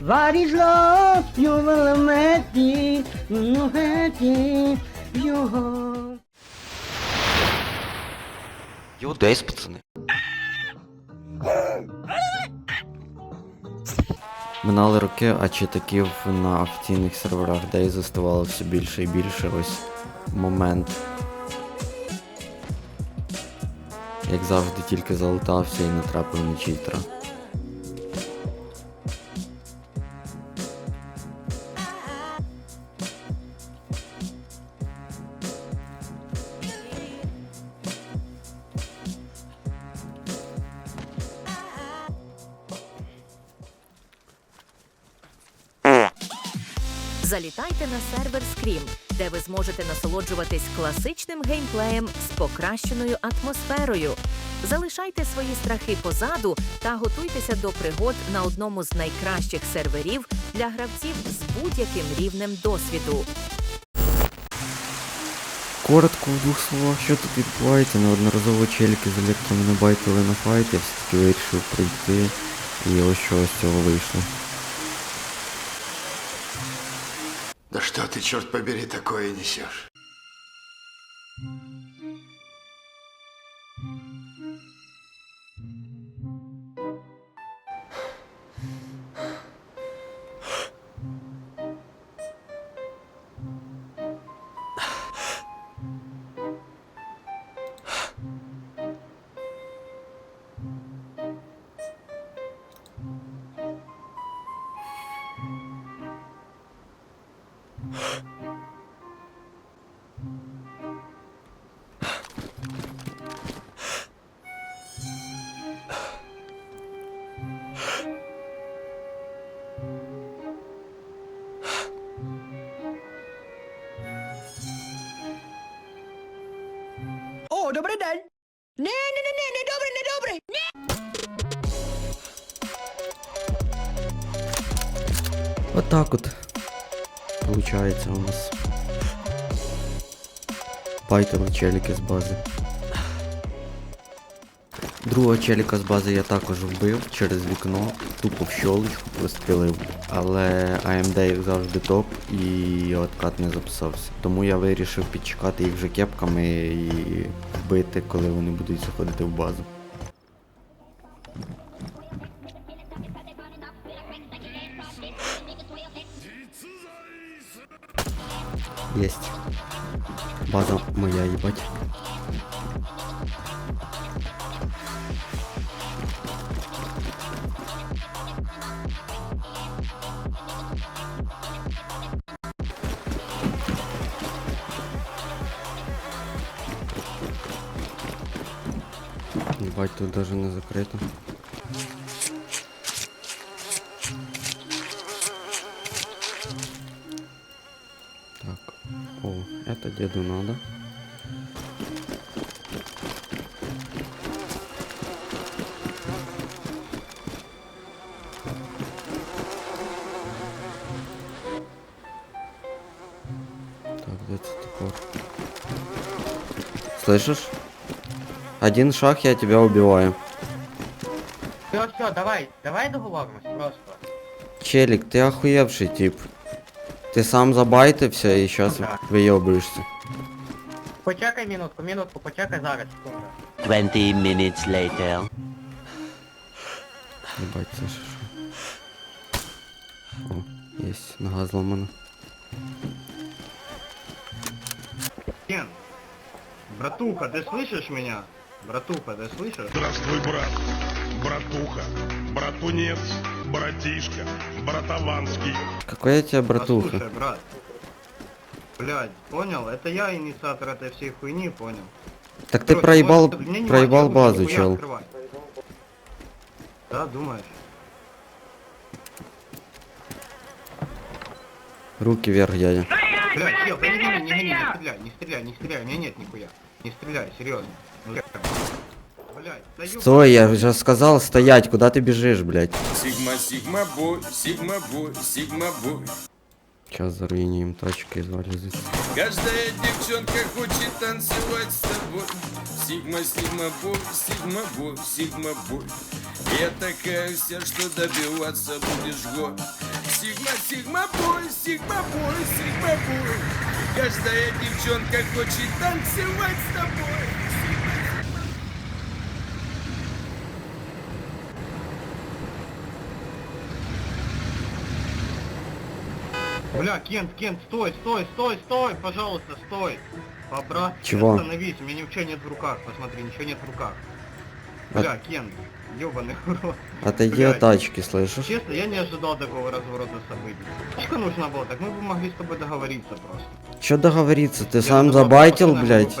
What is love? You will make me, you Йо, десь, пацани. Минали роки, а читаків на офіційних серверах Дейзи ставало все більше і більше. Ось момент. Як завжди, тільки залутався і натрапив на читера. Сервер Scream, де ви зможете насолоджуватись класичним геймплеєм з покращеною атмосферою. Залишайте свої страхи позаду та готуйтеся до пригод на одному з найкращих серверів для гравців з будь-яким рівнем досвіду. Коротко в двох словах, що тут відбувається, неодноразово челіки з байтили на файт, я все-таки вирішив прийти і ось що з цього вийшло. Да что ты, черт побери, такое несешь? О, добрий ні, ні, не добрий, не добрий! От. Получається у нас. Байтили челіки з бази. Другого челіка з бази я також вбив через вікно, тупо в щолочку прострілив. Але AMD як завжди топ і откат не записався. Тому я вирішив підчекати їх вже кепками і вбити, коли вони будуть заходити в базу. Есть. База моя, ебать. Ебать, тут даже не закрыто. Это деду надо. Так, где это топор? Слышишь? Один шаг, я тебя убиваю. Все, все, давай, давай договоримось просто. Челик, ты охуевший тип. Ты сам забайтився і сейчас Так. вийобуєшся. Почекай минутку, минутку, почекай зараз, секунду. 20 minutes later. Ебать, це ж що. О, єсть, нога зломана. Кен, братуха, ты слышишь меня? Братуха, ты слышишь? Здравствуй, брат, братуха, братунец, братишка, братованский. Какой я тебя братуха? Послушай, брат. Блядь, понял? Это я инициатор этой всей хуйни, понял? Так ты Короче, проебал, вот мне не проебал базу, чел. открывать. Да, думаешь? Руки вверх, дядя. Блядь, чел, да не гони, не гони, не стреляй, не стреляй, не стреляй, у меня нет нихуя. Не стреляй, серьезно. Ну, Стой, я же сказал стоять, куда ты бежишь, блядь? Сигма, сигма, бой, сигма, бой, сигма, бой. Сейчас заруиним тачкой звали здесь. Каждая девчонка хочет танцевать с тобой. Сигма, сигма, бой, сигма, бой, сигма, бой. Я такая вся, что добиваться будешь год. Сигма, Сигма бой, Сигма бой, Сигма бой. Каждая девчонка хочет танцевать с тобой. Бля, Кент, Кент, стой, стой, стой, стой, пожалуйста, стой. Побрат, Чего? остановись, у меня ничего нет в руках, посмотри, ничего нет в руках. Бля, Кент, ёбаный рот. Отойди от тачки, слышишь? Честно, я не ожидал такого разворота событий. Что нужно было так? Мы бы могли с тобой договориться просто. Чё договориться? Ты Я сам забайтил, блядь?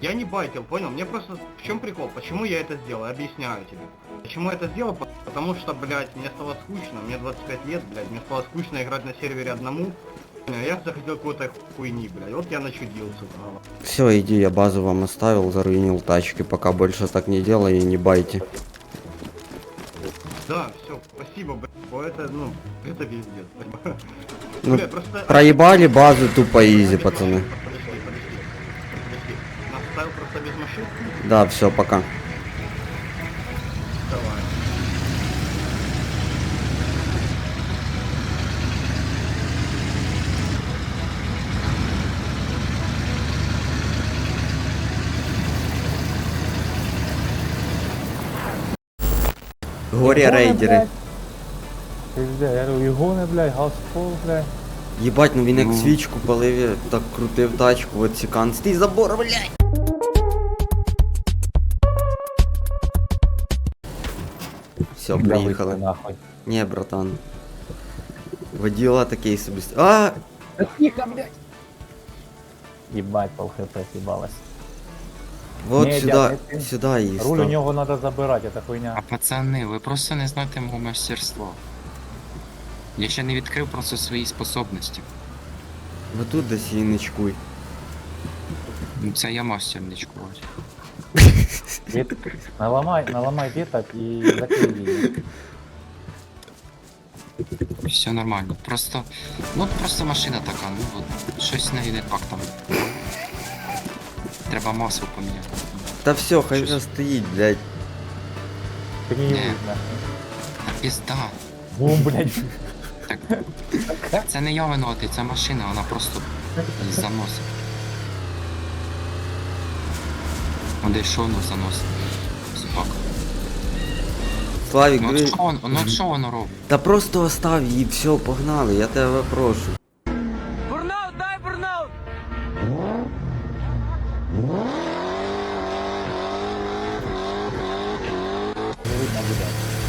Я не байтил, понял? Мне просто... В чем прикол? Почему я это сделал? Я Объясняю тебе. Почему я это сделал? По- Потому что, блядь, мне стало скучно. Мне 25 лет, блядь. Мне стало скучно играть на сервере одному. Я захотел какой-то хуйни, блядь. Вот я начудил, сука. Все, иди, я базу вам оставил, заруинил тачки, пока больше так не делай и не байте. Да, все, спасибо, блядь. Это, ну, это пиздец, понимаешь? Ну, Бля, просто... Проебали базу тупо изи, пацаны. Да, все, пока. Горе рейдери. Пизде, я говорю, ігони, блядь, газпол, блядь. Єбать, ну він як свічку палив, так крутив тачку, от сікан. Стій забор, блядь! Все, приїхали. нахуй. Ні, братан. Воділа такий собі. А! Їбать, пол хп съебалась. Вот Ні, сюди, дядь, ти- сюди її Руль у став. нього треба забирати, это хуйня. А пацани, ви просто не знаєте мого мастерства. Я ще не відкрив просто свої способності. Ви тут десь її не чкуй. Ну це я мастер не чекувати. Від... Наламай, наламай веток і закрий її. Все нормально. Просто. Ну просто машина така, ну от, щось з нею не так там. Треба масло поміняти. Та все, хай Щось. вже стоїть, блядь. Гниють, Ні. нахуй. Та пізда. Бум, блядь. Так. Це не я винуватий, це машина, вона просто її заносить. Що воно заносить? Собака. Славік, Ну от диви. що воно, ну от що воно робить? Та просто остав її, все, погнали, я тебе прошу.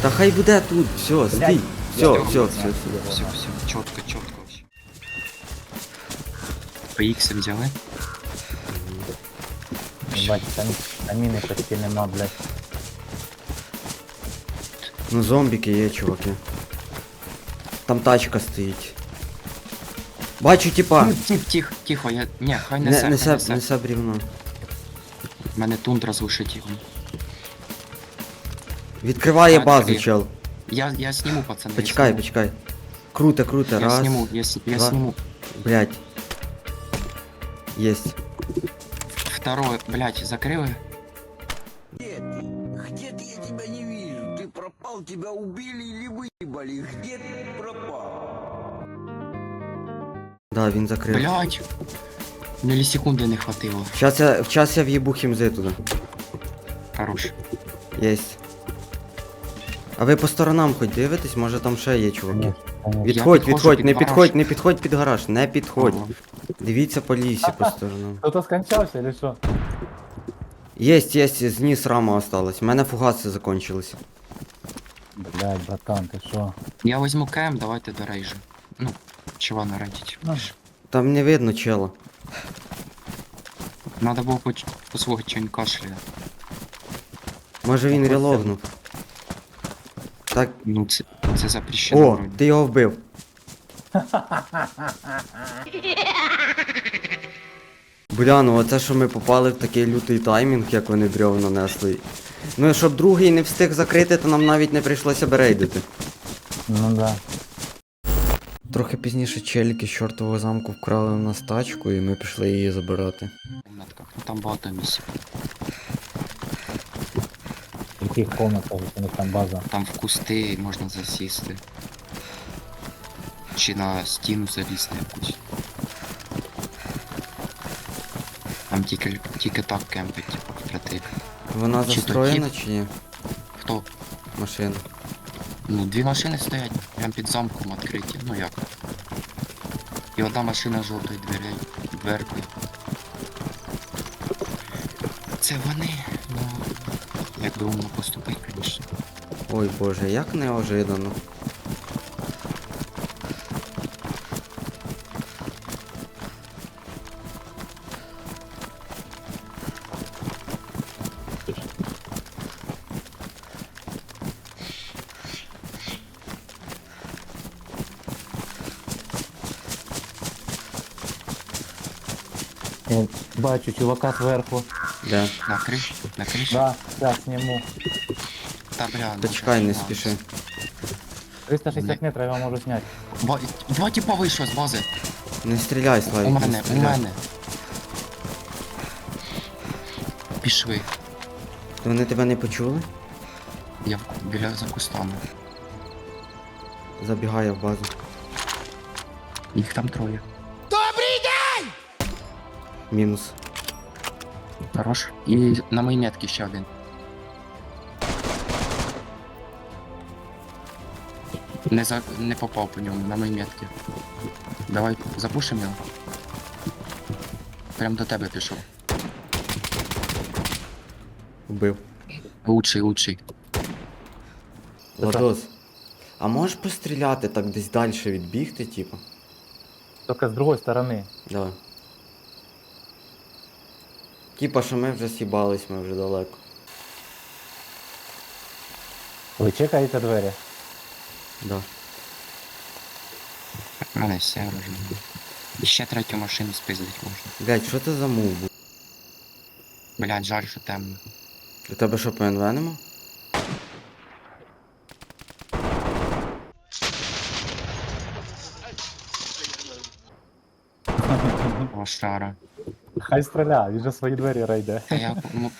Та хай буде тут, все, стій. Все, все, все, все. Все, все, чітко, чітко вообще. PX взяли? Їбать, там аміни почти нема, блядь. Ну зомбіки є, чуваки. Там тачка стоїть. Бачу, типа. Тихо, тихо, тихо, я... Ні, хай Не, несе, хай несе, несе. несе брівно. Мене тундра звушить його. Відкриває Так, базу, тобі. чел. Я, я сніму, пацани. я Почекай, сніму. почекай. Круто, круто, Я раз. сніму, я, с- я два. сніму. Блять. Єсть. Второе, блядь, закрили? Где ты? Я тебя не вижу. Ты пропал, тебя убили или выебали? Где ты пропал? Да, він закрив. Блядь. Мілісекунди не хватило. Щас я, щас я в'їбу хімзи туди. Хорош. Єсть. А ви по сторонам хоч дивитесь, може там ще є чуваки. Ні, ні. Відходь, підходжу відходь, під не гараж. підходь, не підходь під гараж, не підходь. Ага. Дивіться по лісі по сторонам. Хто-то скончався или що? Єсть, єсть, зніс рама осталась. У мене фугаси закончилися. Блядь, братан, ти що? Я візьму КМ, давайте до рейжа. Ну, чого на? Ну. Там не видно чела. Надо було поч- послухати, що він кашляє. Може він релогнув. Так. Ну, це, це запрещено. О, вроді. ти його вбив. Бля, ну оце, що ми попали в такий лютий таймінг, як вони брьовно несли. Ну і щоб другий не встиг закрити, то нам навіть не прийшлося берейдити. Ну да. Трохи пізніше челіки з чортового замку вкрали у нас тачку і ми пішли її забирати. комнатках. Ну там багато місць. яких комнатах у них там база? Там в кусти можна засісти. Чи на стіну залізти якусь. Там тільки, тільки так кемпить, типу. Вона Чи застроєна чи ні? Хто? Машина. Ну, дві машини стоять прям під замком відкриті. Ну як? І одна машина з жовтою дверей, дверкою. Це вони, ну, як умно поступить, звісно. Ой боже, як неожиданно. Бачу чувака зверху. Де? На криші? На криші? Да, зараз сніму. Та бля, ну, чекай, не ладно. спіши. 360 метрів я можу зняти. Два, два типа вийшло з бази. Не стріляй, У Славік, не мене, у стріляй. мене. Пішли. Вони тебе не почули? Я в- біля за кустами. Забігає в базу. Їх там троє. Мінус. Хорош. І на моїй метці ще один. Не, за... не попав по ньому, на моїй метці. Давай запушимо його. Прям до тебе пішов. Вбив. Лучший, лучший. Ладос. А можеш постріляти так десь далі відбігти, типу? Тільки з другої сторони. Давай. Типа, що ми вже сібались, ми вже далеко. Ви чекаєте двері? Да. Мене все вражено. І ще третю машину спиздить можна. Блять, що це за мув був? Блядь, жаль, що темно. У тебе що по НВ нема? Лошара. Хай стріля, він же свої двері рейде. Та я ну,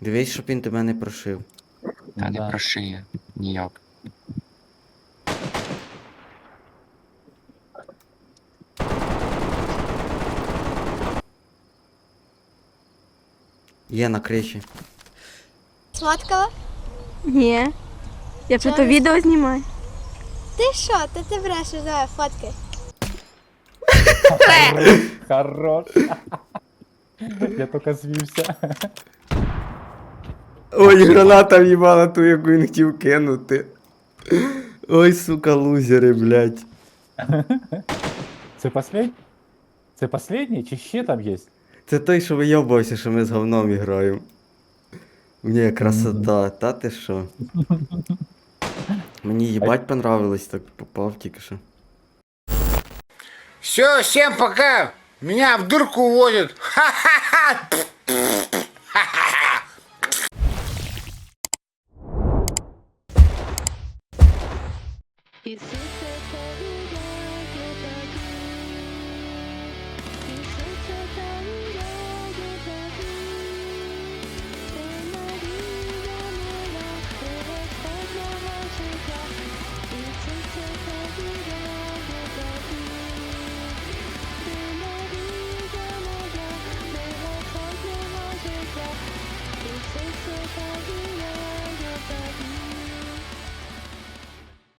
Дивись, щоб він тебе не прошив. та не Да. прошиє ніяк. Є на криші. Сфоткала? Ні. Я про то відео знімаю. Ти що? Ти ти брешеш, давай, фоткай. Хорош. Я тільки звівся. Ой, граната в'їбала ту, яку він хотів кинути. Ой, сука, лузери, блядь. Це послед... Це последній чи ще там є? Це той, що вийобався, що ми з говном граємо. Ні, красота, та ти що? Мені їбать понравилось, так попав тільки що. Все, всем пока. Меня в дырку уводят. Ха-ха-ха.